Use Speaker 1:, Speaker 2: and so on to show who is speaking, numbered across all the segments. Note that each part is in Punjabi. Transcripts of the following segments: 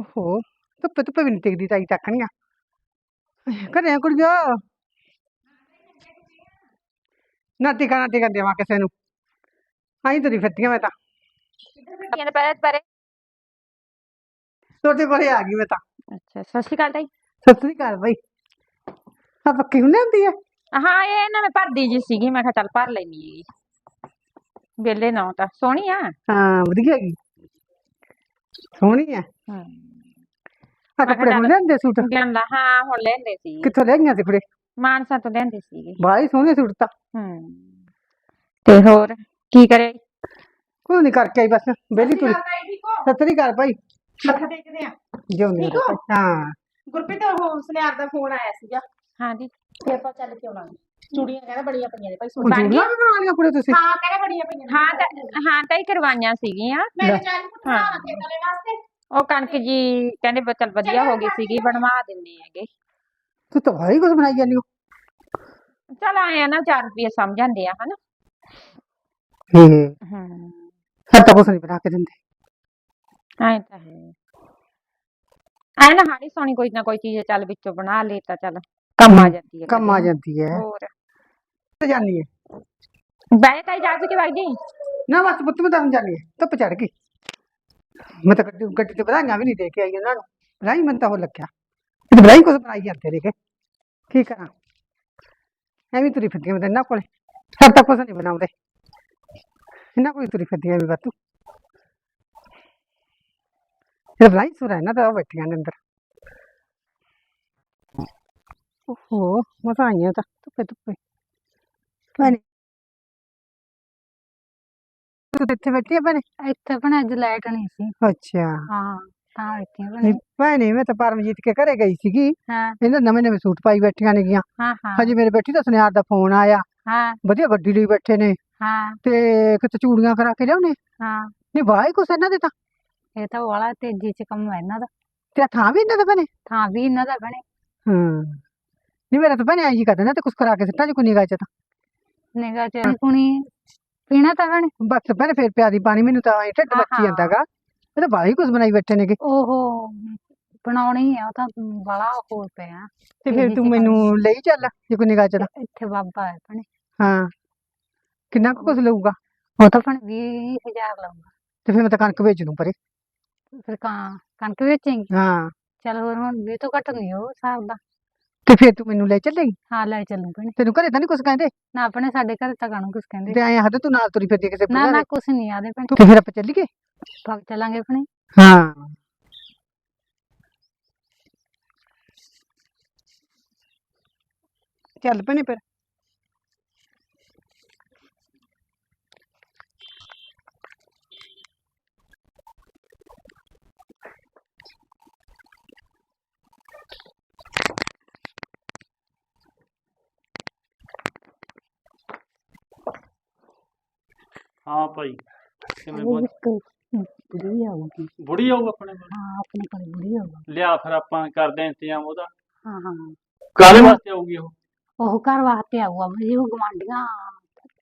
Speaker 1: ਓਹੋ ਧੁੱਪੇ ਧੁੱਪੇ ਵੀ ਨਹੀਂ ਟਿਕਦੀ ਤਾਈ ਤੱਕਣੀਆਂ ਘਰੇ ਆ ਕੁੜੀਓ। ਨਾ ਟਿਕਾ ਨਾ ਟਿਕਾ ਦੇਵਾਂ ਕਿਸੇ ਨੂੰ। ਆਈ ਤੁਰੀ ਫਿਰਦੀਆਂ ਮੈਂ ਤਾਂ।
Speaker 2: ਕਹਿੰਦੇ ਪਹਿਲੇ ਪਹਿਲੇ
Speaker 1: ਤੁਹਾਡੇ ਕੋਲੇ ਆ ਗਈ ਮੈਂ ਤਾਂ।
Speaker 2: ਅੱਛਾ ਸਤਿ ਸ਼੍ਰੀ ਅਕਾਲ ਤਾਈ।
Speaker 1: ਸਤਿ ਸ੍ਰੀ ਅਕਾਲ ਬਈ। ਆ ਪੱਕੀ ਹੁੰਦੀ ਹੁੰਦੀ ਹੈ
Speaker 2: ਹਾਂ ਇਹ ਨਾ ਮੈਂ ਭਰਦੀ ਜੀ ਸੀਗੀ ਮੈਂ ਕਿਹਾ ਚੱਲ ਭਰ ਲੈਣੀ ਹੈਗੀ। ਵੇਲੇ ਨਾ ਤਾਂ ਸੋਹਣੀ ਆ।
Speaker 1: ਹਾਂ ਵਧੀਆ ਹੈਗੀ। ਸੋਹਣੀ ਹੈ
Speaker 2: ਹੂੰ।
Speaker 1: ਆ ਕੱਪੜੇ ਹੁਣ ਲੈਂਦੇ ਸੂਟ।
Speaker 2: ਹਾਂ ਹੁਣ ਲੈਂਦੇ ਸੀ।
Speaker 1: ਕਿੱਥੋਂ ਲੈਂਗੀਆਂ ਸੀ ਕੁੜੇ?
Speaker 2: ਮਾਨਸਾ ਤੋਂ ਲੈਂਦੇ ਸੀਗੇ।
Speaker 1: ਬਾਹਲੀ ਸੋਹਣੇ ਸੂਟ ਤਾਂ।
Speaker 2: ਹੂੰ। ਤੇ ਹੋਰ ਕੀ ਕਰੇ?
Speaker 1: ਕੋਈ ਨਹੀਂ ਕਰਕੇ ਆਈ ਬਸ। ਬੇਲੀ ਤੁਰੀ ਸਤਿ ਸ੍ਰੀ ਅਕਾਲ ਭਾਈ
Speaker 3: ਮੱਥਾ ਟੇਕਦੇ ਆ?
Speaker 1: ਜਿਉਂਦੀ
Speaker 3: ਹੋ?
Speaker 1: ਹਾਂ।
Speaker 3: ਗੁਰਪ੍ਰੀਤ ਉਹ ਸੁਨਿਆਰ ਦਾ ਫੋਨ ਆਇਆ ਸੀਗਾ।
Speaker 2: ਹਾਂਜੀ
Speaker 3: ਤੇ ਆਪਾਂ ਚੱਲ ਕੇ ਆਉਣਾ। ਚੂੜੀਆਂ ਕਹਿੰਦਾ ਬੜੀਆਂ ਪਈਆਂ ਨੇ ਭਾਈ ਸੋਹਣੀਆਂ
Speaker 2: ਬਣ
Speaker 1: ਜੂੜੀਆਂ ਵੀ ਬਣਾ ਲਈਆਂ ਕੁੜੇ ਤੁਸੀਂ?
Speaker 3: ਹਾਂ ਕਹਿੰਦਾ ਬੜੀਆਂ ਪਈਆਂ ਨੇ।
Speaker 2: ਹਾਂ ਤਾਂ ਹਾਂ ਤਾਂ ਹੀ ਕਰਵਾਈਆਂ ਸੀਗੀਆਂ।
Speaker 3: ਮੈਂ
Speaker 1: ਲੈ।
Speaker 3: ਚਾਹ ਪੁੱਛਣਾ ਰੱਖੇ ਤਲੇ ਵਾਸਤੇ।
Speaker 2: ਉਹ ਕਣਕ ਜੀ ਕਹਿੰਦੇ ਵੀ ਚੱਲ ਵਧੀਆ ਹੋ ਗਈ ਸੀਗੀ ਬਣਵਾ ਦਿੰਦੇ ਹੈਗੇ।
Speaker 1: ਤੂੰ ਤਾਂ ਭਾਈ ਕੁਝ ਬਣਾਈ ਜਾਂਦੀ ਹੋ।
Speaker 2: ਚੱਲ ਆਏ ਆ ਨਾ 4 ਰੁਪਏ ਸਮਝ ਜਾਂਦੇ ਆ ਹਨਾ?
Speaker 1: ਹੂੰ।
Speaker 2: ਹੂੰ।
Speaker 1: ਹਰ ਤਾਂ ਕੁਝ ਨਹੀਂ ਬਣਾ ਕੇ ਦਿੰਦੇ।
Speaker 2: ਐ ਤਾਂ ਹੈ। ਐ ਨਾ ਹਾੜੀ ਸੋਣੀ ਕੋਈ ਨਾ ਕੋਈ ਚੀਜ਼ ਚੱਲ ਵਿੱਚੋਂ ਬਣਾ ਲੇ ਤਾਂ ਚੱਲ ਕੰਮ ਆ ਜਾਂਦੀ ਹੈ
Speaker 1: ਕੰਮ ਆ। ਜਾਂਦੀ ਹੈ।
Speaker 2: ਹੋਰ?
Speaker 1: ਤੇ ਜਾਨੀ ਹੈ?
Speaker 2: ਬੈ ਤਾਂ ਜਾ ਕੇ ਵਗ ਜੀ।
Speaker 1: ਨਾ ਬਸ ਪੁੱਤ ਮੈਂ ਤਾਂ ਜਾਨੀ ਹੈ ਧੁੱਪ ਚੜ ਗਈ। ਮੈਂ ਤਾਂ ਗੱਡੀ ਗੱਡੀ ਤੇ ਵਧਾਈਆਂ ਵੀ ਨਹੀਂ ਦੇ ਕੇ ਆਈ ਉਹਨਾਂ ਨੂੰ ਵਧਾਈ ਮੈਨੂੰ ਤਾਂ ਉਹ ਲੱਗਿਆ ਇਹ ਤਾਂ ਵਧਾਈ ਕੁਝ ਬਣਾਈ ਜਾਂਦੇ ਨੇ ਕੇ ਕੀ ਕਰਾਂ ਐਵੇਂ ਤੁਰੀ ਫਿਰਦੀ ਮੈਂ ਤਾਂ ਇਹਨਾਂ ਕੋਲੇ ਹਰ ਤਾਂ ਕੁਝ ਨਹੀਂ ਬਣਾਉਂਦੇ ਇਹਨਾਂ ਕੋਲ ਹੀ ਤੁਰੀ ਫਿਰਦੀ ਐਵੇਂ ਬਾਤੂ ਇਹ ਵਧਾਈ ਸੁਰਾ ਇਹਨਾਂ ਦਾ ਉਹ ਬੈਠੀਆਂ ਨੇ ਅੰਦਰ ਓਹੋ ਮਜ਼ਾ ਆਈਆਂ ਤਾਂ ਧੁੱਪੇ ਧੁੱਪੇ ਭੈਣੇ ਇੱਥੇ ਬੈਠੀ ਆ ਭੈਣੇ
Speaker 4: ਇੱਥੇ ਭੈਣੇ ਅੱਜ ਲਾਈਟ ਨਹੀਂ ਸੀ।
Speaker 1: ਅੱਛਾ।
Speaker 4: ਹਾਂ ਤਾਂ ਇੱਥੇ ਭੈਣੇ।
Speaker 1: ਨਹੀਂ ਭੈਣੇ ਮੈਂ ਤਾਂ ਪਰਮਜੀਤ ਕੇ ਘਰੇ ਗਈ ਸੀਗੀ।
Speaker 4: ਹਾਂ।
Speaker 1: ਇਹਨਾਂ ਨਵੇਂ ਨਵੇਂ ਸੂਟ ਪਾਈ ਬੈਠੀਆਂ ਨੇਗੀਆਂ।
Speaker 4: ਹਾਂ ਹਾਂ।
Speaker 1: ਹਜੇ ਮੇਰੇ ਬੈਠੀ ਤਾਂ ਸੁਨਿਆਰ ਦਾ ਫੋਨ ਆਇਆ।
Speaker 4: ਹਾਂ।
Speaker 1: ਵਧੀਆ ਗੱਡੀ ਲਈ ਬੈਠੇ ਨੇ।
Speaker 4: ਹਾਂ।
Speaker 1: ਤੇ ਕਿਤੇ ਚੂੜੀਆਂ ਕਰਾ ਕੇ ਲਿਆਉਣੇ।
Speaker 4: ਹਾਂ।
Speaker 1: ਨਹੀਂ ਵਾਹ ਕੁਛ ਇਹਨਾਂ ਦੇ ਤਾਂ।
Speaker 4: ਇਹ ਤਾਂ ਵਾਲਾ ਤੇਜ਼ੀ ਚ ਕੰਮ ਹੈ ਇਹਨਾਂ ਦਾ।
Speaker 1: ਤੇ ਥਾਂ ਵੀ ਇਹਨਾਂ ਦਾ ਭੈਣੇ?
Speaker 4: ਥਾਂ ਵੀ ਇਹਨਾਂ ਦਾ ਭੈਣੇ।
Speaker 1: ਹਾਂ। ਨਹੀਂ ਮੇਰਾ ਤਾਂ ਭੈਣੇ ਆਈ ਜੀ ਕਰਦਾ ਨਾ ਤੇ ਕੁਛ ਕਰਾ ਕੇ ਸਿੱਟਾਂ ਜੀ ਕੋਈ ਨਿਗਾਹ ਚ ਤਾਂ।
Speaker 4: ਨਿਗਾਹ ਚ ਕੁਣੀ ਪੀਣਾ ਤਾਂ ਭੈਣੇ
Speaker 1: ਬਸ ਭੈਣੇ ਫੇਰ ਪਿਆਦੀ ਪਾਣੀ ਮੈਨੂੰ ਤਾਂ ਐਂ ਢਿੱਡ ਮੱਚੀ ਜਾਂਦਾਗਾ। ਇਹ ਤਾਂ ਬਾਹਲੀ ਕੁਛ ਬਣਾਈ ਬੈਠੇ ਨੇਗੇ।
Speaker 4: ਓਹੋ ਬਣਾਉਣੀ ਆ ਉਹ ਤਾਂ ਵਾਲਾ ਹੋ ਪਿਆ
Speaker 1: ਤੇ ਫਿਰ ਤੂੰ ਮੈਨੂੰ ਲਈ ਚੱਲ ਜੇ ਕੋਈ ਨਿਗਾਹ ਚ
Speaker 4: ਇੱਥੇ ਬਾਬਾ ਹੈ ਭੈਣੇ।
Speaker 1: ਹਾਂ। ਕਿੰਨਾ ਕੁ ਕੁਛ ਲਊਗਾ?
Speaker 4: ਉਹ ਤਾਂ ਭੈਣੇ 20000 ਲਊਗਾ।
Speaker 1: ਤੇ ਫਿਰ ਮੈਂ ਤਾਂ ਕਣਕ ਵੇਚ ਦੂੰ ਪਰੇ।
Speaker 4: ਫਿਰ ਕਾਂ ਕਣਕ ਵੇਚੇਂਗੀ?
Speaker 1: ਹਾਂ।
Speaker 4: ਚਲ ਹੋਰ ਹੁਣ ਵੀ ਤੋਂ ਘੱਟ ਨਹੀਂ ਉਹ ਹਿਸਾਬ ਦਾ।
Speaker 1: ਤੇ ਫਿਰ ਤੂੰ ਮੈਨੂੰ ਲੈ ਚੱਲੇਗੀ
Speaker 4: ਹਾਂ ਲੈ ਚੱਲੂ ਭੈਣੇ।
Speaker 1: ਤੈਨੂੰ ਘਰੇ ਤਾਂ ਨਹੀਂ ਕੁਛ ਕਹਿੰਦੇ?
Speaker 4: ਨਾ ਆਪਣੇ ਸਾਡੇ ਘਰ ਤਾਂ ਕਾਹਨੂੰ ਕੁਛ ਕਹਿੰਦੇ?
Speaker 1: ਤੇ ਐਂ ਹੱਦ ਤੂੰ ਨਾਲ ਤੁਰੀ ਫਿਰਦੀ ਕਿਸੇ
Speaker 4: ਨਾ ਨਾ ਕੁਛ ਨਹੀਂ ਆਦੇ ਭੈਣੇ।
Speaker 1: ਤੇ ਫਿਰ ਆਪਾਂ ਚੱਲੀਏ?
Speaker 4: ਭਗ ਚੱਲਾਂਗੇ ਭੈਣੇ।
Speaker 1: ਹਾਂ। ਚੱਲ ਪਣੇ ਫਿਰ।
Speaker 5: ਹਾਂ ਭਾਈ। ਕਿਵੇਂ ਬੋਲ
Speaker 4: ਬੁੜੀ ਆਊਗੀ।
Speaker 5: ਬੁੜੀ ਆਊ ਆਪਣੇ ਕੋਲ?
Speaker 4: ਹਾਂ ਆਪਣੇ ਕੋਲ ਬੁੜੀ ਆਊਗੀ।
Speaker 5: ਲਿਆ ਫਿਰ ਆਪਾਂ ਕਰਦੇ ਆਂ ਇੰਤਜ਼ਾਮ ਉਹਦਾ।
Speaker 4: ਹਾਂ ਹਾਂ।
Speaker 5: ਕਾਹਦੇ ਵਾਸਤੇ ਆਊਗੀ ਉਹ?
Speaker 4: ਉਹ ਘਰ ਵਾਸਤੇ ਆਊਗਾ ਵੀ ਉਹ ਗਵਾਂਢੀਆਂ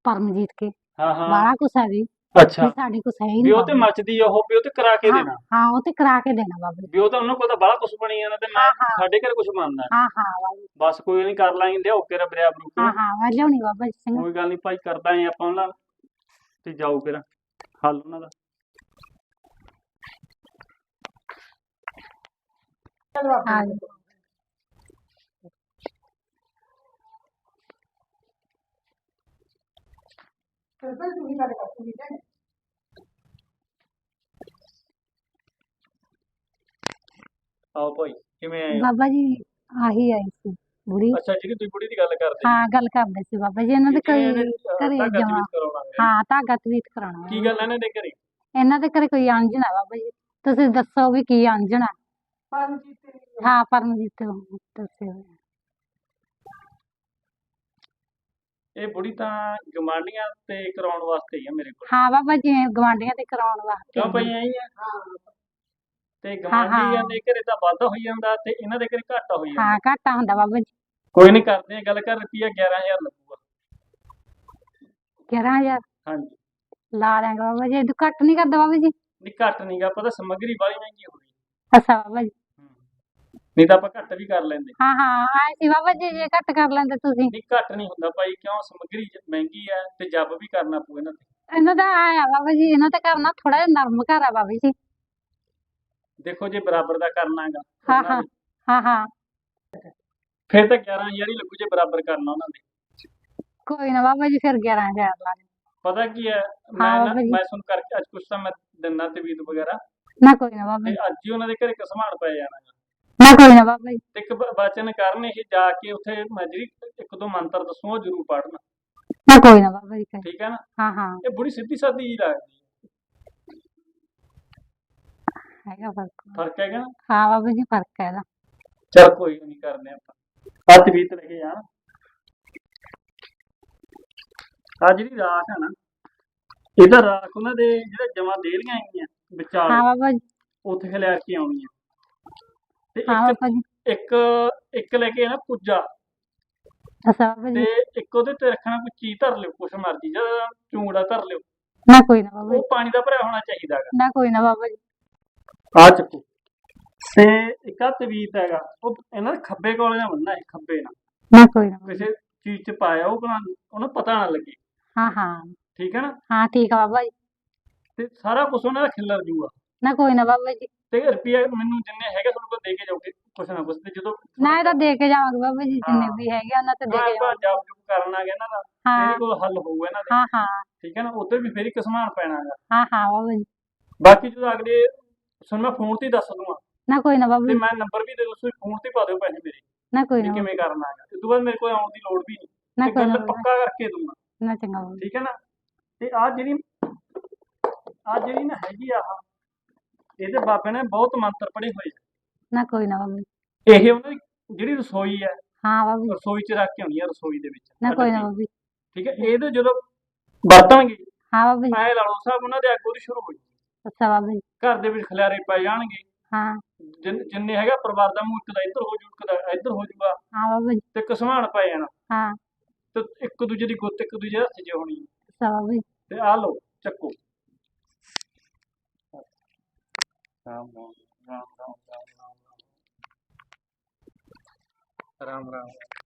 Speaker 4: ਪਰਮਜੀਤ ਕੇ।
Speaker 5: ਹਾਂ ਹਾਂ।
Speaker 4: ਬਾਲਾ ਕੁਛ ਹੈ ਵੀ।
Speaker 5: ਅੱਛਾ।
Speaker 4: ਵੀ ਸਾਡੇ ਕੁਛ ਹੈ ਹੀ
Speaker 5: ਵੀ
Speaker 4: ਨਹੀਂ
Speaker 5: ਉਹ ਤੇ ਮੱਚਦੀ ਉਹ ਵੀ ਉਹ ਤੇ ਕਰਾ ਕੇ ਦੇਣਾ।
Speaker 4: ਹਾਂ ਉਹ ਤੇ ਕਰਾ ਕੇ ਦੇਣਾ ਬਾਬੂ।
Speaker 5: ਵੀ ਉਹ ਤਾਂ ਉਹਨਾਂ ਕੋਲ ਤਾਂ ਬੜਾ ਕੁਝ ਬਣੀ ਜਾਣਾ ਤੇ ਮੈਂ। ਸਾਡੇ ਘਰ ਕੁਝ ਬਣਨਾ
Speaker 4: ਹਾਂ ਹਾਂ ਬਾਬੂ।
Speaker 5: ਬਸ ਕੋਈ ਨਹੀਂ ਕਰ ਲਾਂਗੇ ਲਿਆਓ ਕੇ ਬਰਿਆ ਬਰੂ
Speaker 4: ਹਾਂ ਹਾਂ ਮੈਂ ਲਿਆਉਣੀ ਬਾਬਾ ਜੀ ਸਿੰਘ।
Speaker 5: ਕੋਈ ਗੱਲ ਨਹੀਂ ਭਾਈ ਕਰਦਾ ਆਂ ਆਪਾਂ ਉਹਨਾਂ ਨਾਲ। ਤੇ ਜਾਓ ਫਿਰ ਹੱਲ ਉਹਨਾਂ ਦਾ।
Speaker 4: ਹਾਂ।
Speaker 5: ਆਓ ਭਾਈ ਕਿਵੇਂ ਆਏ ਹੋ?
Speaker 4: ਬਾਬਾ ਜੀ ਆਹੀ ਆਈ ਸੀ। ਬੁੜੀ
Speaker 5: ਅੱਛਾ ਜਿਹੜੀ ਤੁਸੀਂ ਬੁੜੀ ਦੀ ਗੱਲ ਕਰਦੇ
Speaker 4: ਹਾਂ ਗੱਲ ਕਰਦੇ ਸੀ ਬਾਬਾ ਜੀ ਇਹਨਾਂ ਦੇ ਕੋਈ
Speaker 5: ਧਾਗਾ
Speaker 4: ਜਮਾ
Speaker 5: ਹੈ।
Speaker 4: ਧਾਗਾ ਤਵੀਤ ਕਰਾਉਣਾ
Speaker 5: ਕੀ ਗੱਲ ਹੈ ਇਹਨਾਂ ਦੇ ਘਰੇ?
Speaker 4: ਇਹਨਾਂ ਦੇ ਘਰੇ ਕੋਈ ਅੰਜਣ ਹੈ ਬਾਬਾ ਜੀ? ਤੁਸੀਂ ਦੱਸੋ ਵੀ ਕੀ ਅੰਜਣ ਹੈ? ਹਾਂ ਪਰਮਜੀਤ ਤੋਂ ਦੱਸਿਓ
Speaker 5: ਇਹ ਬੁੜੀ ਤਾਂ ਗਮਾਂਡੀਆਂ ਤੇ ਕਰਾਉਣ ਵਾਸਤੇ ਹੀ ਆ ਮੇਰੇ ਕੋਲ।
Speaker 4: ਹਾਂ ਬਾਬਾ ਜੀ ਗਵਾਂਢੀਆਂ ਤੇ ਕਰਾਉਣ ਵਾਸਤੇ
Speaker 5: ਕਿਉਂ ਪਈ ਆਈ ਆ? ਤੇ
Speaker 4: ਹਾਂ।
Speaker 5: ਦੇ ਘਰੇ ਤਾਂ ਵਾਧਾ ਹੋਈ ਜਾਂਦਾ ਤੇ ਇਹਨਾਂ ਦੇ ਘਰੇ ਘਾਟਾ ਹੋਈ ਜਾਂਦਾ।
Speaker 4: ਹਾਂ ਘਾਟਾ ਹੁੰਦਾ ਬਾਬਾ ਜੀ।
Speaker 5: ਕੋਈ ਨਹੀਂ ਕਰਦੇ ਆ ਗੱਲ ਕਰ ਰੁਪਿਆ 11000 ਲੱਗੂਗਾ।
Speaker 4: 11000
Speaker 5: ਹਾਂਜੀ।
Speaker 4: ਲਾ ਲਾਂਗੇ ਬਾਬਾ ਜੀ ਇਹ ਘੱਟ ਨਹੀਂ ਕਰਦਾ ਬਾਬਾ ਜੀ?
Speaker 5: ਨਹੀਂ ਘੱਟ ਨਹੀਂਗਾ ਪਤਾ ਸਮੱਗਰੀ ਬਾਹਲੀ ਮਹਿੰਗੀ ਹੋ ਗਈ।
Speaker 4: ਅੱਛਾ ਬਾਬਾ ਜੀ।
Speaker 5: ਨਹੀਂ ਤਾਂ ਆਪਾਂ ਘੱਟ ਵੀ ਕਰ ਲੈਂਦੇ।
Speaker 4: ਹਾਂ ਹਾਂ ਆਏ ਸੀ ਬਾਬਾ ਜੀ ਜੇ ਘੱਟ ਕਰ ਲੈਂਦੇ ਤੁਸੀਂ।
Speaker 5: ਨਹੀਂ ਘੱਟ ਨਹੀਂ ਹੁੰਦਾ ਭਾਈ ਕਿਉਂ? ਸਮੱਗਰੀ ਮਹਿੰਗੀ ਹੈ ਤੇ ਜੱਬ ਵੀ ਕਰਨਾ ਪਊ ਇਹਨਾਂ ਤੇ।
Speaker 4: ਇਹਨਾਂ ਦਾ ਆਇਆ ਬਾਬਾ ਜੀ ਇਹਨਾਂ ਤੇ ਕਰਨਾ ਥੋੜਾ ਜਿਹਾ ਨਰਮ ਘਰ ਆ ਬਾਬਾ ਜੀ।
Speaker 5: ਦੇਖੋ ਜੇ ਬਰਾਬਰ ਦਾ ਕਰਨਾ ਹੈਗਾ।
Speaker 4: ਹਾਂ, ਹਾਂ। ਹਾਂ ਹਾਂ।
Speaker 5: ਫਿਰ ਤਾਂ 11000 ਹੀ ਲੱਗੂ ਜੇ ਬਰਾਬਰ ਕਰਨਾ ਉਹਨਾਂ ਦੇ
Speaker 4: ਕੋਈ ਨਾ ਬਾਬਾ ਜੀ ਫਿਰ 11000 ਲਾ ਲਓ।
Speaker 5: ਪਤਾ ਕੀ ਹੈ? ਮੈਂ
Speaker 4: ਹਾਂ
Speaker 5: ਨਾ-। ਮੈਂ ਸੁਣ ਕਰਕੇ ਅੱਜ ਕੁਛ ਤਾਂ ਮੈਂ ਦਿੰਦਾ ਤਵੀਤ ਵਗੈਰਾ।
Speaker 4: ਨਾ ਕੋਈ ਨਾ ਬਾਬਾ
Speaker 5: ਤੇ
Speaker 4: ਜੀ।
Speaker 5: ਅੱਜ ਹੀ ਉਹਨਾਂ ਦੇ ਘਰੇ ਕਸਮਾਨ ਪੈ ਜਾਣਾ। ਗਾ।
Speaker 4: ਨਾ ਕੋਈ ਨਾ ਬਾਬਾ ਜੀ।
Speaker 5: ਤੇ ਇੱਕ ਬ- ਬਚਨ ਕਰਨ ਇਹ ਜਾ ਕੇ ਉੱਥੇ ਮੈਂ ਜਿਹੜੀ ਇੱਕ ਦੋ ਮੰਤਰ ਦੱਸੂ ਉਹ ਜ਼ਰੂਰ ਪੜ੍ਹਨਾ।
Speaker 4: ਨਾ ਕੋਈ ਨਾ ਬਾਬਾ ਜੀ ਕੋਈ-
Speaker 5: ਠੀਕ ਹੈ ਨਾ?
Speaker 4: ਹਾਂ ਹਾਂ।
Speaker 5: ਇਹ ਬੁੜੀ ਸਿੱਧੀ ਸਾਦੀ ਜੀ ਲੱਗਦੀ ਹੈ।
Speaker 4: ਹੈਗਾ ਫ਼ਰਕ।
Speaker 5: ਫ਼ਰਕ ਹੈਗਾ ਨਾ?
Speaker 4: ਹਾਂ ਬਾਬਾ ਜੀ ਫ਼ਰਕ ਹੈ ਇਹਦਾ।
Speaker 5: ਚਲ ਕੋਈ ਨਹੀਂ ਕਰਦੇ ਆਪਾਂ। ਆ ਤਵੀਤ ਲੈ ਕੇ ਜਾਣ ਆ ਜਿਹੜੀ ਰਾਖ ਹੈ ਨਾ। ਇਹਦਾ ਰਾਖ ਉਹਨਾਂ ਦੇ ਜਿਹੜੇ ਜਮਾ ਦੇਲੀਆਂ ਆਈਆਂ ਵਿਚਾਰ
Speaker 4: ਹਾਂ ਬਾਬਾ ਜੀ।
Speaker 5: ਉੱਥੇ ਖਿਲਾਰ ਕੇ ਆਉਣੀ ਆ ਤੇ
Speaker 4: ਹਾਂ
Speaker 5: ਇੱਕ
Speaker 4: ਬਾਬਾ ਜੀ।
Speaker 5: ਇੱਕ ਇੱਕ ਲੈ ਕੇ ਨਾ ਪੁੱਜਾ।
Speaker 4: ਅੱਛਾ ਬਾਬਾ
Speaker 5: ਤੇ
Speaker 4: ਜੀ
Speaker 5: ਇੱਕ ਉਹਦੇ ਤੇ ਰੱਖਣਾ ਕੋਈ ਚੀਜ਼ ਧਰ ਲਿਓ ਕੁਛ ਮਰਜ਼ੀ ਜਾਂ ਚੂੜਾ ਧਰ ਲਿਓ।
Speaker 4: ਨਾ ਕੋਈ ਨਾ ਬਾਬਾ ਜੀ।
Speaker 5: ਉਹ ਪਾਣੀ ਦਾ ਭਰਿਆ ਹੋਣਾ ਚਾਹੀਦਾ
Speaker 4: ਨਾ ਕੋਈ ਨਾ ਬਾਬਾ ਜੀ।
Speaker 5: ਆ ਚੱਕੋ। ਤੇ ਇੱਕ ਆ ਤਵੀਤ ਹੈਗਾ। ਉਹ ਇਹਨਾਂ ਦੇ ਖੱਬੇ ਕੋਲ ਜਾਂ ਬੰਨਣਾ ਹੈ ਖੱਬੇ ਨਾਲ।
Speaker 4: ਨਾ ਕੋਈ ਨਾ।
Speaker 5: ਕਿਸੇ ਚੀਜ਼ 'ਚ ਪਾਇਆ ਉਹ ਭਲਾ ਉਹਨੂੰ ਪਤਾ ਨਾ ਲੱਗੇ।
Speaker 4: ਹਾਂ ਹਾਂ।
Speaker 5: ਠੀਕ ਹੈ ਨਾ?
Speaker 4: ਹਾਂ ਠੀਕ ਆ ਬਾਬਾ ਜੀ।
Speaker 5: ਤੇ ਸਾਰਾ ਕੁਝ ਉਹਨਾਂ ਦਾ ਖਿੱਲਰ ਜੂਗਾ
Speaker 4: ਨਾ ਕੋਈ ਨਾ ਬਾਬਾ ਜੀ।
Speaker 5: ਤੇ ਰੁਪਿਆ ਮੈਨੂੰ ਜਿੰਨੇ ਹੈਗੇ ਤੁਹਾਡੇ ਕੋਲ ਦੇ ਕੇ ਜਾਓਗੇ ਕੁਛ ਨਾ ਕੁਛ ਤੇ ਜਦੋਂ
Speaker 4: ਨਾ ਇਹ ਤਾਂ ਦੇ ਕੇ ਜਾਵਾਂਗੇ ਬਾਬਾ ਜੀ ਜਿੰਨੇ। ਵੀ ਹੈਗੇ ਉਹਨਾਂ ਤੇ ਦੇ ਕੇ
Speaker 5: ਆਪਾਂ
Speaker 4: ਜਾਵਾਂਗੇ।
Speaker 5: ਜਬ ਜੁਬ ਕਰਨਾ ਹੈ ਇਹਨਾਂ ਦਾ।
Speaker 4: ਹਾਂ।
Speaker 5: ਮੇਰੇ ਕੋਲ ਹੱਲ ਹੋਊਗਾ ਇਹਨਾਂ ਦੇ।
Speaker 4: ਹਾਂ ਹਾਂ।
Speaker 5: ਠੀਕ ਹੈ ਨਾ? ਉੱਧਰ ਵੀ ਫੇਰ ਹੀ ਕਸਮਾਨ ਪੈਣਾ ਹੈਗਾ।
Speaker 4: ਹਾਂ ਹਾਂ ਬਾਬਾ ਜੀ।
Speaker 5: ਬਾਕੀ ਜਦੋਂ ਅਗਲੇ ਸੁਣ ਮੈਂ ਫੋਨ ਤੇ ਹੀ ਦੱਸ ਦੂੰਗਾ
Speaker 4: ਨਾ ਕੋਈ ਨਾ ਬਾਬਾ।
Speaker 5: ਤੇ ਮੈਂ ਨੰਬਰ ਵੀ ਦੇ ਦੂੰ ਤੁਸੀਂ ਫੋਨ ਤੇ ਪਾ ਦਿਓ ਪੈਸੇ ਮੇਰੇ।
Speaker 4: ਨਾ ਕੋਈ
Speaker 5: ਵੀ
Speaker 4: ਨਾ
Speaker 5: ਕਿਵੇਂ ਕਰਨਾ ਹੈਗਾ। ਇਸ ਤੋਂ ਬਾਅਦ ਮੇਰੇ ਕੋਲ ਆਉਣ ਦੀ ਲੋੜ ਵੀ ਨਹੀਂ।
Speaker 4: ਨਾ
Speaker 5: ਤੇ
Speaker 4: ਕੋਈ ਨਾ ਬਾਬਾ।
Speaker 5: ਪੱਕਾ ਕਰਕੇ ਦੂੰਗਾ
Speaker 4: ਨਾ ਚੰਗਾ ਬਾਬਾ।
Speaker 5: ਠੀਕ ਹੈ ਨਾ? ਤੇ ਆ ਜਿਹੜੀ ਆ ਜਿਹੜੀ ਨਾ ਹੈਗੀ ਆ ਆਹ, ਇਹਦੇ ਬਾਬੇ ਨੇ ਬਹੁਤ ਮੰਤਰ ਪੜ੍ਹੇ ਹੋਏ ਆ।
Speaker 4: ਨਾ ਕੋਈ ਨਾ ਬਾਬਾ।
Speaker 5: ਇਹ ਉਹਨਾਂ ਦੀ ਜਿਹੜੀ ਰਸੋਈ ਹੈ
Speaker 4: ਹਾਂ ਬਾਬਾ।
Speaker 5: ਰਸੋਈ 'ਚ ਰੱਖ ਕੇ ਆਉਣੀ ਆ ਰਸੋਈ ਦੇ ਵਿੱਚ।
Speaker 4: ਨਾ ਕੋਈ ਨਾ ਬਾਬਾ।
Speaker 5: ਠੀਕ ਹੈ? ਇਹਦੇ ਜਦੋਂ ਵਰਤਣਗੇ
Speaker 4: ਹਾਂ ਬਾਬਾ ਜੀ।
Speaker 5: ਐ ਲਾ ਲਓ ਸਾਹਿਬ ਉਹਨਾਂ ਦੇ ਅੱਗੋਂ ਦੀ ਸ਼ੁਰੂ ਹੋ ਜਾਊ
Speaker 4: ਅੱਛਾ ਬਾਬਾ ਜੀ।
Speaker 5: ਘਰ ਦੇ ਵਿੱਚ ਖਿਲਾਰੇ ਪੈ ਜਾਣਗੇ।
Speaker 4: ਹਾਂ।
Speaker 5: ਜਿੰਨ- ਹੈਗਾ ਪਰਿਵਾਰ ਦਾ ਮੂੰਹ ਇੱਕ ਦਾ ਇੱਧਰ ਹੋ ਜੂ ਇੱਕ ਦਾ ਇੱਧਰ ਹੋ ਜੂਗਾ।
Speaker 4: ਹਾਂ ਬਾਬਾ ਜੀ।
Speaker 5: ਤੇ ਕਸਮਾਨ ਪੈ ਜਾਣਾ।
Speaker 4: ਹਾਂ।
Speaker 5: ਤੇ ਇੱਕ ਦੂਜੇ ਦੀ ਗੁੱਤ ਇੱਕ ਦੂਜੇ ਹੱਥ 'ਚ ਹੋਣੀ।
Speaker 4: ਅੱਛਾ ਬਾਬਾ ਜੀ।
Speaker 5: ਤੇ ਆ ਲਓ ਚੱਕੋ। ਰਾਮ ਰਾਮ ਰਾਮ ਰਾਮ ਰਾਮ। ਰਾਮ ਰਾਮ ਰਾਮ।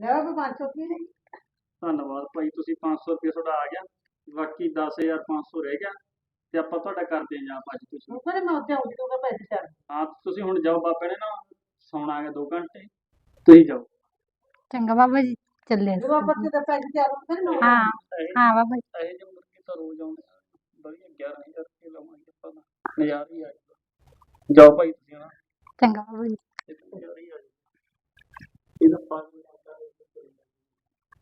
Speaker 1: ਲੈ ਉਹ 500 ਰੁਪਏ
Speaker 5: ਧੰਨਵਾਦ ਭਾਈ ਤੁਸੀਂ 500 ਰੁਪਏ ਤੁਹਾਡਾ ਆ ਗਿਆ। ਬਾਕੀ 10500 ਰਹਿ ਗਿਆ ਤੇ ਆਪਾਂ ਤੁਹਾਡਾ ਕਰਦੇ ਹਾਂ ਜਾਂ ਅੱਜ ਤੁਸੀਂ।
Speaker 1: ਉਹ ਕਹਿੰਦੇ ਮੈਂ ਉੱਤੇ ਆਉਂਦੀ ਤੋਂ ਪੈਸੇ ਚਾਰ
Speaker 5: ਹਾਂ ਤੁਸੀਂ ਹੁਣ ਜਾਓ ਬਾਬੇ ਨੇ ਨਾ ਸੌਣਾ ਹੈਗਾ 2 ਘੰਟੇ ਤੁਸੀਂ ਜਾਓ।
Speaker 4: ਚੰਗਾ ਬਾਬਾ ਜੀ ਚੱਲੇ
Speaker 1: ਜਦੋਂ ਆਪਾਂ ਤੇ ਤਾਂ ਪੈਸੇ ਚਾਰ ਫਿਰ ਮੈਂ
Speaker 4: ਹਾਂ ਹਾਂ ਬਾਬਾ ਜੀ।
Speaker 5: ਇਹ ਜੋ ਮੁਰਗੇ ਤਾਂ ਰੋਜ਼ ਆਉਂਦੇ ਆ। ਵਧੀਆ 11000 ਰੁਪਏ ਲਵਾਂਗੇ ਆਪਾਂ ਤਾਂ। ਨਜ਼ਾਰਾ ਹੀ ਆ ਜਾਊਗਾ। ਜਾਓ ਭਾਈ ਤੁਸੀਂ ਨਾ
Speaker 4: ਚੰਗਾ ਬਾਬਾ ਜੀ।
Speaker 5: ਇਹ ਤਾਂ ਨਜ਼ਾਰਾ ਹੀ ਆ ਜਾਊਗਾ। ਇਹਦਾ ਪਾਣੀ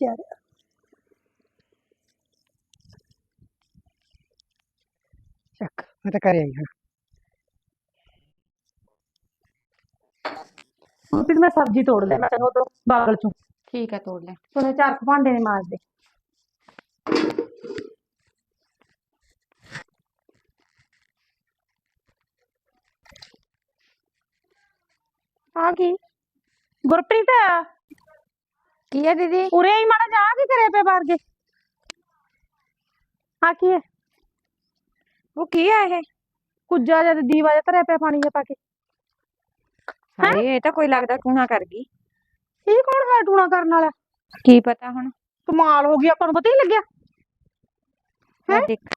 Speaker 1: चक हाँ, फिर मैं सब्ज़ी तोड़ ले मैं चलो तो ठीक है तोड़ ले। चार भांडे ने मार दे। आ गई।
Speaker 3: गुरप्रीत? है की दीदी पूरे ही माड़ा जा की करे
Speaker 2: पे बार के हाँ
Speaker 3: की वो की है है कुजा जा दीवा तरह
Speaker 2: पे पानी जा
Speaker 3: पाके हाँ ये तो कोई लगता टूना कर गई ये कौन है टूना करने वाला की पता हूँ कमाल हो गया अपन पता ही लग गया
Speaker 2: है देख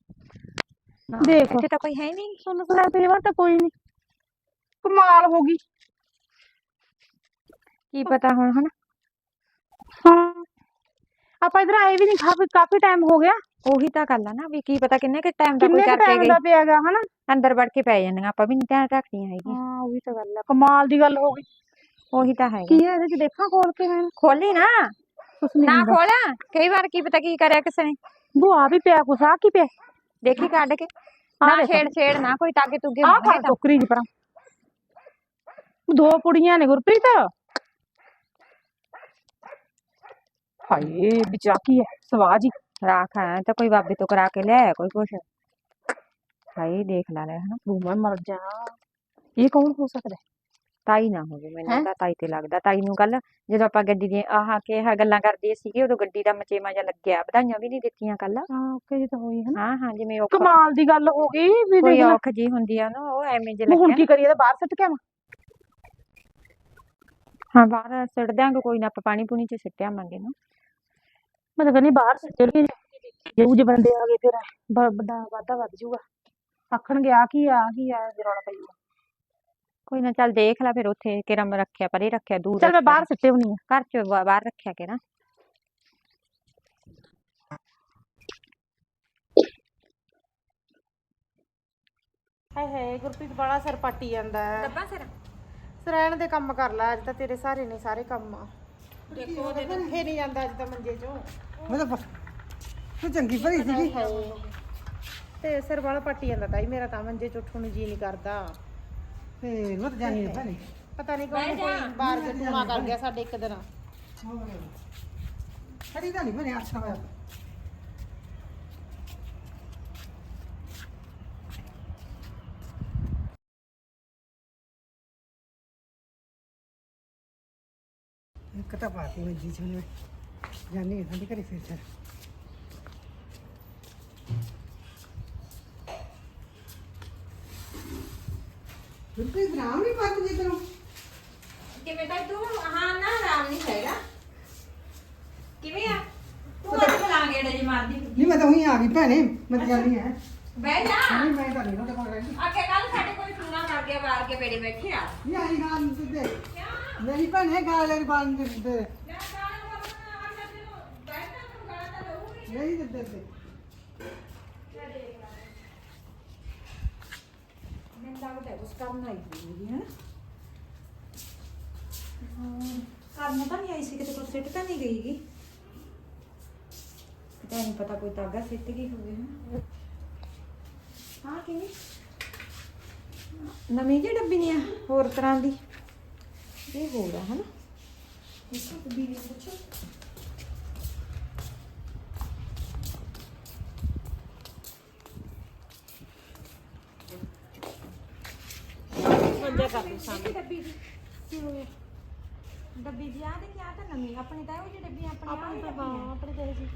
Speaker 2: देखो तो कोई है नहीं सुन
Speaker 3: सुन तेरे बात तो कोई नहीं
Speaker 2: कमाल होगी की
Speaker 3: पता हूँ है ਆਪਾਂ ਇਧਰ ਆਏ ਵੀ ਨਹੀਂ ਕਾਫੀ ਕਾਫੀ ਟਾਈਮ ਹੋ ਗਿਆ
Speaker 2: ਉਹੀ ਤਾਂ ਗੱਲ ਆ ਨਾ ਵੀ ਕੀ ਪਤਾ ਕਿੰਨੇ ਕਿ ਟਾਈਮ ਦਾ ਕੋਈ
Speaker 3: ਕਿੰਨੇ
Speaker 2: ਕਰਕੇ
Speaker 3: ਟਾਈਮ
Speaker 2: ਗਈ
Speaker 3: ਦਾ ਪਿਆਗਾ ਹਨਾ
Speaker 2: ਅੰਦਰ ਵੜ ਕੇ ਪੈ ਜਾਂਦੀਆਂ ਆਪਾਂ ਵੀ ਨਹੀਂ ਧਿਆਨ ਰੱਖਦੀਆਂ ਹੈਗੀਆਂ
Speaker 3: ਹਾਂ ਉਹੀ ਤਾਂ ਗੱਲ ਆ ਕਮਾਲ ਦੀ ਗੱਲ ਹੋ ਗਈ
Speaker 2: ਉਹੀ ਤਾਂ ਹੈਗਾ
Speaker 3: ਕੀ ਹੈ ਇਹਦੇ ਚ ਦੇਖਾਂ ਖੋਲ ਕੇ ਮੈਂ
Speaker 2: ਖੋਲੀ ਨਾ
Speaker 3: ਕੁਛ ਨਹੀਂ
Speaker 2: ਨਾ
Speaker 3: ਹੁੰਦਾ
Speaker 2: ਖੋਲਾ ਕਈ ਵਾਰ ਕੀ ਪਤਾ ਕੀ ਕਰਿਆ ਕਿਸੇ ਨੇ
Speaker 3: ਬੂ ਆ ਵੀ ਪਿਆ ਕੁਛ ਆ ਕੀ ਪਿਆ
Speaker 2: ਦੇਖੀ ਕੱਢ ਕੇ
Speaker 3: ਆਹ
Speaker 2: ਨਾ
Speaker 3: ਦੇਖੋ।
Speaker 2: ਛੇੜ ਛੇੜ ਨਾ ਕੋਈ ਤਾਗੇ ਤੁਗੇ
Speaker 3: ਆ
Speaker 2: ਹੋਣਗੇ
Speaker 3: ਫੜ ਟੋਕਰੀ ਜੀ ਪਰਾਂ ਦੋ ਕੁੜੀਆਂ ਨੇ ਗੁਰਪ੍ਰੀਤ ਹਾਏ ਵਿਚਾ ਕੀ ਹੈ ਸਵਾਜ ਹੀ।
Speaker 2: ਰਾਖ ਹੈ ਤਾਂ ਕੋਈ ਬਾਬੇ ਤੋਂ ਕਰਾ ਕੇ ਲਿਆਇਆ ਕੋਈ ਕੁਛ। ਹਾਈ ਦੇਖ ਲਾ ਲੈ ਹਨਾ
Speaker 3: ਮੈਂ ਮਰ ਜਾ। ਇਹ ਕੌਣ ਹੋ ਸਕਦਾ ਹੈ?
Speaker 2: ਤਾਈ ਨਾ ਹੋਵੇ
Speaker 3: ਹੈਂ?
Speaker 2: ਮੈਨੂੰ ਤਾਂ ਤਾਈ ਤੇ ਲੱਗਦਾ। ਤਾਈ ਨੂੰ ਕੱਲ ਜਦੋਂ ਆਪਾਂ ਗੱਡੀ ਦੀਆਂ ਆਹ ਕੇ ਆਹ ਗੱਲਾਂ ਕਰਦੇ ਸੀਗੇ ਉਦੋਂ ਗੱਡੀ ਦਾ ਮਚੇਮਾ ਜਿਹਾ ਲੱਗਿਆ ਵਧਾਈਆਂ ਵੀ ਨਹੀਂ ਦਿੱਤੀਆਂ ਕੱਲ
Speaker 3: ਹਾਂ ਓਕੇ ਜੀ ਤਾਂ ਹੋਈ ਹੈ ਨਾ
Speaker 2: ਹਾਂ ਹਾਂ ਜਿਵੇਂ ਉਹ
Speaker 3: ਕਮਾਲ ਦੀ ਗੱਲ ਹੋ ਗਈ ਵੀ
Speaker 2: ਕੋਈ
Speaker 3: ਦੇਖ ਲੈ।
Speaker 2: ਔਖ ਜੀ ਹੁੰਦੀ ਆ ਨਾ ਉਹ ਐਵੇਂ ਜੇ
Speaker 3: ਹੁਣ
Speaker 2: ਲੱਗਿਆ।
Speaker 3: ਕੀ ਕਰੀਏ ਤਾਂ ਬਾਹਰ ਸਿੱਟ ਕੇ ਆਵਾਂ।
Speaker 2: ਹਾਂ ਬਾਹਰ ਸਿੱਟ ਦਿਆਂਗੇ ਕੋਈ ਨਾ ਆਪਾਂ ਪਾਣੀ ਪੂਣੀ ਚ ਸਿੱਟ ਆਵਾਂਗੇ ਨਾ।
Speaker 3: ਮੈਂ ਤਾਂ ਕਹਿੰਦੀ ਬਾਹਰ ਸਿੱਟ ਲਈਏ ਜੇ। ਜੇ ਬੰਦੇ ਆ ਗਏ ਫਿਰ ਬ- ਵੱਡਾ ਵਾਧਾ ਵੱਧ ਜਾਊਗਾ। ਆਖਣਗੇ ਆ ਕੀ ਆ ਕੀ ਆ ਜੇ ਰੌਲਾ ਪਈਗਾ
Speaker 2: ਕੋਈ ਨਾ ਚੱਲ ਦੇਖ ਲੈ ਫਿਰ ਉੱਥੇ ਕਿਰਮ ਰੱਖਿਆ ਪਰੇ ਰੱਖਿਆ ਦੂਰ
Speaker 3: ਚੱਲ ਮੈਂ
Speaker 2: ਰੱਖਿਆ।
Speaker 3: ਬਾਹਰ ਸਿੱਟੇ ਹੁਣੀ ਆ।
Speaker 2: ਘਰ ਚ ਬਾ- ਬਾਹਰ ਰੱਖਿਆ ਕੇ ਨਾ
Speaker 3: ਹਾਏ ਹਾਏ ਗੁਰਪ੍ਰੀਤ ਬੜਾ ਸਿਰ ਪੱਟੀ ਜਾਂਦਾ। ਹੈ
Speaker 2: ਡੱਬਾ ਸਿਰ
Speaker 3: ਸਰੈਣ ਦੇ ਕੰਮ ਕਰ ਲੈ ਅੱਜ ਤਾਂ ਤੇਰੇ ਸਾਰੇ ਨੇ ਸਾਰੇ ਕੰਮ ਦੇਖੋ ਉਹਦੇ ਉੱਠੇ ਨਹੀਂ ਜਾਂਦਾ ਅੱਜ ਤਾਂ ਮੰਜੇ ਚੋਂ।
Speaker 1: ਮੈਂ ਤਾਂ ਪ- ਤੂੰ ਚੰਗੀ ਭਰੀ ਸੀਗੀ।
Speaker 3: ਤੇ ਸਿਰ ਵਾਲਾ ਪੱਟੀ ਜਾਂਦਾ ਤਾਈ ਮੇਰਾ ਤਾਂ ਮੰਜੇ ਚ ਉੱਠਣ ਨੂੰ ਜੀ ਨਹੀਂ ਕਰਦਾ।
Speaker 1: ਤੇ ਮੈਂ ਤਾਂ ਜਾਣੀ ਹੈ ਭੈਣੇ
Speaker 3: ਪਤਾ ਨਹੀਂ ਕੌਣ ਕੋਈ ਬਾਹਰ ਚ ਟੂਣਾ ਕਰ ਗਿਆ ਸਾਡੇ ਇੱਕ ਦਿਨ।
Speaker 1: ਖੜੀ ਤਾਂ ਨਹੀਂ ਭੈਣੇ ਅੱਛਾ ਹੋਇਆ। ਇੱਕ ਤਾਂ ਪਾਤੀ ਮੰਜੀ ਚ ਉਹਨੇ ਜਾਨੀ ਹੈ ਸਾਡੇ ਘਰੇ ਫਿਰ ਚੱਲ ਬਿਲਕੁਲ ਬਰਾਮ ਨਹੀਂ ਪੱਕ ਜੇ ਤੈਨੂੰ
Speaker 2: ਕਿਵੇਂ ਤਾਂ ਤੂੰ ਹਾਂ ਨਾ ਆਰਾਮ ਨਹੀਂ ਹੈਗਾ ਕਿਵੇਂ ਆ ਤੂੰ ਅੱਜ ਬਲਾਂਗੇ ਡੇ ਜੀ ਮਾਰਦੀ
Speaker 1: ਨਹੀਂ ਮੈਂ ਤਾਂ ਉਹੀ ਆ ਗਈ ਭੈਣੇ ਮੈਂ ਤਾਂ ਜਾਨੀ ਹੈ
Speaker 2: ਬਹਿ ਜਾ
Speaker 1: ਨਹੀਂ ਮੈਂ ਤਾਂ ਨਹੀਂ ਉਹਦੇ ਕੋਲ ਰਹਿੰਦੀ
Speaker 2: ਅੱਗੇ ਕੱਲ ਸਾਡੇ ਕੋਈ ਟੂਣਾ ਕਰ ਗਿਆ ਬਾਹਰ ਕੇ ਬੇੜੇ ਬੈਠੇ ਆ
Speaker 1: ਨਹੀਂ ਆਈ ਗਾਲ ਨਹੀਂ ਭੈਣੇ ਗਾਲ ਬੰਦ ਦਿੰਦੇ। ਨਹੀਂ ਦਿੰਦੇ ਤੇ।
Speaker 2: ਲੱਗਦਾ ਉਸ ਕਰਨਾ ਹੀ ਹੋਊਗੀ, ਹੈ? ਕਰਨਾ ਤਾਂ ਨਹੀਂ ਆਈ ਸੀ, ਕਿਤੇ ਕੋਈ ਸਿੱਟ ਤਾਂ ਨਹੀਂ ਗਈਗੀ। ਕਿਤੇ ਨਹੀਂ ਪਤਾ ਕੋਈ ਤਾਗਾ ਸਿੱਟ ਗਈ ਹੋਵੇ, ਹੈ? ਹਾਂ, ਕਿਵੇਂ? ਨਵੀਂ ਜਿਹੀ ਡੱਬੀ ਨਹੀਂ ਆ, ਹੋਰ ਤਰ੍ਹਾਂ ਦੀ। ਇਹ ਹੋਰ ਆ ਹਨਾ? ਇਸ ਤੋਂ ਡੱਬੀ ਨਹੀਂ ਪੁੱਛੋ।
Speaker 3: ਮੰਜਾ ਕਰ ਦੇ
Speaker 2: ਸਾਹਮਣੇ। ਡੱਬੀ ਦੀ ਕੀ ਹੋਇਆ ਡੱਬੀ ਜੀ ਆ ਦੇਖੀ ਆ ਤਾਂ ਨਵੀਂ ਆਪਣੀ ਤਾਂ ਉਹ ਜੀ ਡੱਬੀ ਆਪਣੀ
Speaker 3: ਤਾਂ ਹਾਂ। ਆਪਣੇ ਕਹੇ ਸੀ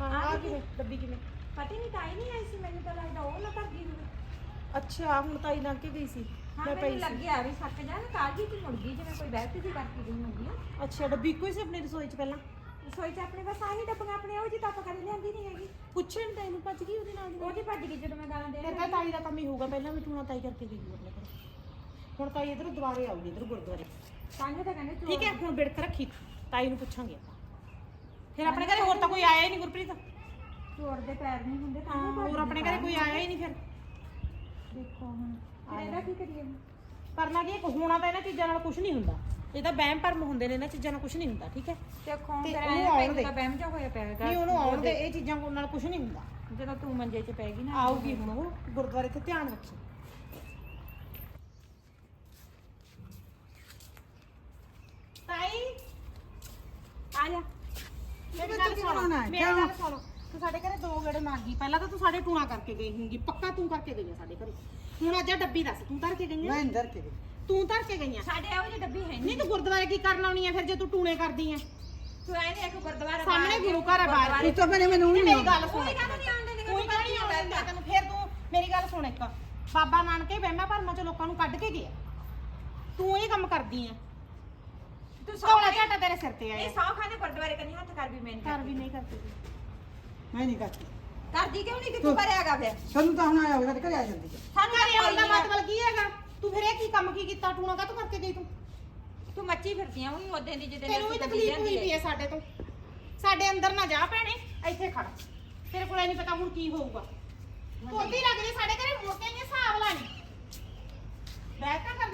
Speaker 3: ਹਾਂ ਆ ਕਿਵੇਂ ਡੱਬੀ ਕਿਵੇਂ?
Speaker 2: ਪਤਾ ਨਹੀਂ ਤਾਂ ਹੀ ਨਹੀਂ ਆਈ ਸੀ ਮੈਨੂੰ ਤਾਂ ਲੱਗਦਾ ਉਹ ਨਾ ਭੱਜ ਗਈ ਹੋਵੇ।
Speaker 3: ਅੱਛਾ ਹੁਣ ਤਾਈ ਲੰਘ ਕੇ ਗਈ ਸੀ।
Speaker 2: ਹਾਂ
Speaker 3: ਮੈਂ
Speaker 2: ਮੈਨੂੰ
Speaker 3: ਪਈ ਸੀ।
Speaker 2: ਲੱਗਿਆ ਵੀ ਸੱਟ ਜਾ ਨਾ ਕਾਲਜੀ ਚ ਮੁੜ ਗਈ ਜਿਵੇਂ ਕੋਈ ਬਹਿਤ ਜੀ ਕਰਕੇ ਗਈ ਹੁੰਦੀ ਆ।
Speaker 3: ਅੱਛਾ ਡੱਬੀ ਕੋਈ ਸੀ ਆਪਣੀ ਰਸੋਈ ਚ ਪਹਿਲਾਂ?
Speaker 2: ਰਸੋਈ ਚ ਆਪਣੇ ਬਸ ਆਹੀ ਡੱਬੀਆਂ ਆਪਣੇ ਉਹ ਜੀ ਤਾਂ ਆਪਾਂ ਕਦੇ ਲਿਆਂਦੀ ਨਹੀਂ ਹੈਗੀ।
Speaker 3: ਪੁੱਛਣ ਤੈਨੂੰ ਭੱਜ ਗਈ ਉਹਦੇ ਨਾਲ? ਦੀ
Speaker 2: ਉਹਦੀ ਭੱਜ ਗਈ ਜਦੋਂ ਮੈਂ ਗਾਲਾਂ ਦੇ
Speaker 3: ਫਿਰ ਤਾਂ ਤਾਈ ਦਾ ਕੰਮ ਹੀ ਹੋਊਗਾ ਪਹਿਲਾਂ ਵੀ ਟੂਣਾ ਤਾਈ ਕਰਕੇ ਗਈ ਆਪਣੇ ਕੋਲ ਹੁਣ ਤਾਈ ਇਧਰ ਦੁਬਾਰੇ ਆਊਗੀ ਇਧਰ ਗੁਰਦੁਆਰੇ।
Speaker 2: ਸਾਂਝੇ ਤਾਂ ਕਹਿੰਦੇ ਚੋਰ
Speaker 3: ਠੀਕ ਹੈ ਹੁਣ ਬਿੜਕ ਰੱਖੀ ਤਾਈ ਨੂੰ ਪੁੱਛਾਂਗੇ ਆਪਾਂ। ਫਿਰ ਆਪਣੇ ਘਰੇ ਹੋਰ ਤਾਂ ਕੋਈ ਆਇਆ ਹੀ ਨਹੀਂ ਗੁਰਪ੍ਰੀਤ?
Speaker 2: ਚੋਰ ਦੇ ਪੈਰ ਨਹੀਂ ਹੁੰਦੇ ਤਾਂ
Speaker 3: ਹਾਂ ਹੋਰ ਆਪਣੇ ਘਰੇ ਕੋਈ ਆਇਆ ਹੀ ਨਹੀਂ ਫਿਰ।
Speaker 2: ਦੇਖੋ ਹੁਣ। ਇਹਦਾ ਕੀ ਕਰੀਏ?
Speaker 3: ਕਰਨਾ ਕੀ ਹੈ, ਹੋਣਾ ਤਾਂ ਇਹਨਾਂ ਚੀਜ਼ਾਂ ਨਾਲ ਕੁਝ ਨਹੀਂ ਹੁੰਦਾ। ਇਹ ਤਾਂ ਵਹਿਮ ਭਰਮ ਹੁੰਦੇ ਨੇ ਇਹਨਾਂ ਚੀਜ਼ਾਂ ਨਾਲ ਕੁਝ ਨਹੀਂ ਹੁੰਦਾ ਠੀਕ ਹੈ?
Speaker 2: ਦੇਖੋ
Speaker 3: ਤੇ
Speaker 2: ਫਿਰ
Speaker 3: ਉਹਨੂੰ
Speaker 2: ਐਂ
Speaker 3: ਆਉਣ ਦੇ।
Speaker 2: ਤਾਂ ਬਹਿਮ ਜਾ ਹੋਇਆ ਪਿਆ ਹੈਗਾ।
Speaker 3: ਨਹੀਂ ਉਹਨੂੰ ਆਉਣ ਦੇ ਇਹ ਚੀਜ਼ਾਂ ਨਾਲ ਕੁਝ ਨਹੀਂ ਹੁੰਦਾ।
Speaker 2: ਜਦੋਂ ਤੂੰ ਮੰਜੇ 'ਚ ਪੈ ਗਈ ਨਾ
Speaker 3: ਆਊਗੀ ਹੁਣ ਉਹ ਗੁਰਦੁਆਰੇ ਤੇ ਧਿਆਨ ਰੱਖੀ। ਤਾਈ ਆ ਜਾ। ਮੇਰੀ ਗੱਲ ਸੁਣ? ਮੇਰੀ ਗੱਲ ਸੁਣ। ਤੂੰ ਸਾਡੇ ਘਰੇ ਦੋ ਗੇੜੇ ਮਾਰ ਗਈ। ਪਹਿਲਾਂ ਤਾਂ ਤੂੰ ਸਾਡੇ ਟੂਣਾ ਕਰਕੇ ਗਈ ਹੋਊਗੀ ਪੱਕਾ ਤੂੰ ਕਰਕੇ ਗਈ ਆ ਸਾਡੇ ਘਰੇ। ਹੁਣ ਅੱਜ ਆਹ ਡੱਬੀ ਦੱਸ ਤੂੰ ਧਰ ਕੇ ਗਈ ਆ
Speaker 1: ਮੈਂ ਅੰਦਰ ਕੇ ਗਈ।
Speaker 3: ਤੂੰ ਧਰ ਕੇ ਗਈ ਆ
Speaker 2: ਸਾਡੇ ਇਹੋ ਜਿਹੀ ਡੱਬੀ ਹੈ
Speaker 3: ਨਹੀਂ ਤੂੰ ਗੁਰਦੁਆਰੇ ਕੀ ਕਰਨ ਆਉਣੀ ਆ ਫਿਰ ਜੇ ਤੂੰ ਟੂਣੇ ਕਰਦੀ ਆ?
Speaker 2: ਤੂੰ ਐ ਨਹੀਂ ਇੱਕ ਗੁਰਦੁਆਰਾ
Speaker 3: ਸਾਹਮਣੇ ਗੁਰੂ ਘਰ ਆ ਬਾਹਰ।
Speaker 1: ਤੂੰ ਤਾਂ ਮੈਨੂੰ ਨਹੀਂ
Speaker 3: ਮੇਰੀ ਗੱਲ ਸੁਣ।
Speaker 2: ਕੋਈ ਗੱਲ ਨਹੀਂ ਆਉਂਦੇ? ਨਹੀਂ
Speaker 3: ਕੋਈ ਗੱਲ ਨਹੀਂ ਆਉਂਦਾ? ਤੈਨੂੰ ਫਿਰ ਤੂੰ ਮੇਰੀ ਗੱਲ ਸੁਣ ਇੱਕ। ਬਾਬਾ ਨਾਨਕੇ ਵਹਿਮਾਂ ਭਰਮਾਂ ਚ ਲੋਕਾਂ ਨੂੰ ਕੱਢ ਕੇ ਗਿਆ। ਤੂੰ ਇਹ ਕੰਮ ਕਰਦੀ ਆ।
Speaker 2: ਤੂੰ
Speaker 3: ਝੋਲਾ ਝਾਟਾ ਤੇਰੇ ਸਿਰ ਤੇ
Speaker 2: ਇਹ
Speaker 3: ਆਇਆ
Speaker 2: ਸੌ ਖਾਨੇ ਗੁਰਦੁਆਰੇ ਕੰਨੀ ਹੱਥ ਕਰ ਵੀ
Speaker 3: ਘਰ ਵੀ ਨਹੀਂ ਕਰਦੀ।
Speaker 1: ਮੈਂ ਨਹੀਂ ਕਰਦੀ।
Speaker 2: ਕਰਦੀ ਕਿਉਂ ਨਹੀਂ ਕਿ ਤੂੰ ਭਰਿਆਗਾ ਫਿਰ?
Speaker 1: ਸਾਨੂੰ ਤਾਂ ਹੁਣ ਆਇਆ ਹੋਇਆ ਤੇ ਘਰੇ ਆ ਜਾਂਦੀ ਹੈ
Speaker 2: ਸਾਨੂੰ
Speaker 3: ਘਰੇ ਆਉਣ ਦਾ। ਮਤਲਬ ਕੀ ਹੈਗਾ? ਤੂੰ ਫਿਰ ਇਹ ਕੀ ਕੰਮ ਕੀ ਕੀਤਾ? ਟੂਣਾ ਕਾ ਕਰਕੇ ਗਈ ਤੂੰ?
Speaker 2: ਤੂੰ ਮੱਚੀ ਫਿਰਦੀ ਆ ਉਹੀ ਉਹਦੇ ਦੀ ਜਿਹਦੇ
Speaker 3: ਤੈਨੂੰ ਵੀ ਤਕਲੀਫ ਹੋਈ ਪਈ ਹੈ ਸਾਡੇ ਤੋਂ। ਸਾਡੇ ਅੰਦਰ ਨਾ ਜਾ ਭੈਣੇ ਇੱਥੇ ਖੜ। ਤੇਰੇ ਕੋਲ ਨਹੀਂ ਪਤਾ ਹੁਣ ਕੀ ਹੋਊਗਾ। ਤੋਤੀ ਲੱਗਦੀ ਸਾਡੇ ਘਰੇ ਮੋਟੇ ਨੇ। ਹਿਸਾਬ ਲਾਣੀ ਬੈਠ ਕਰ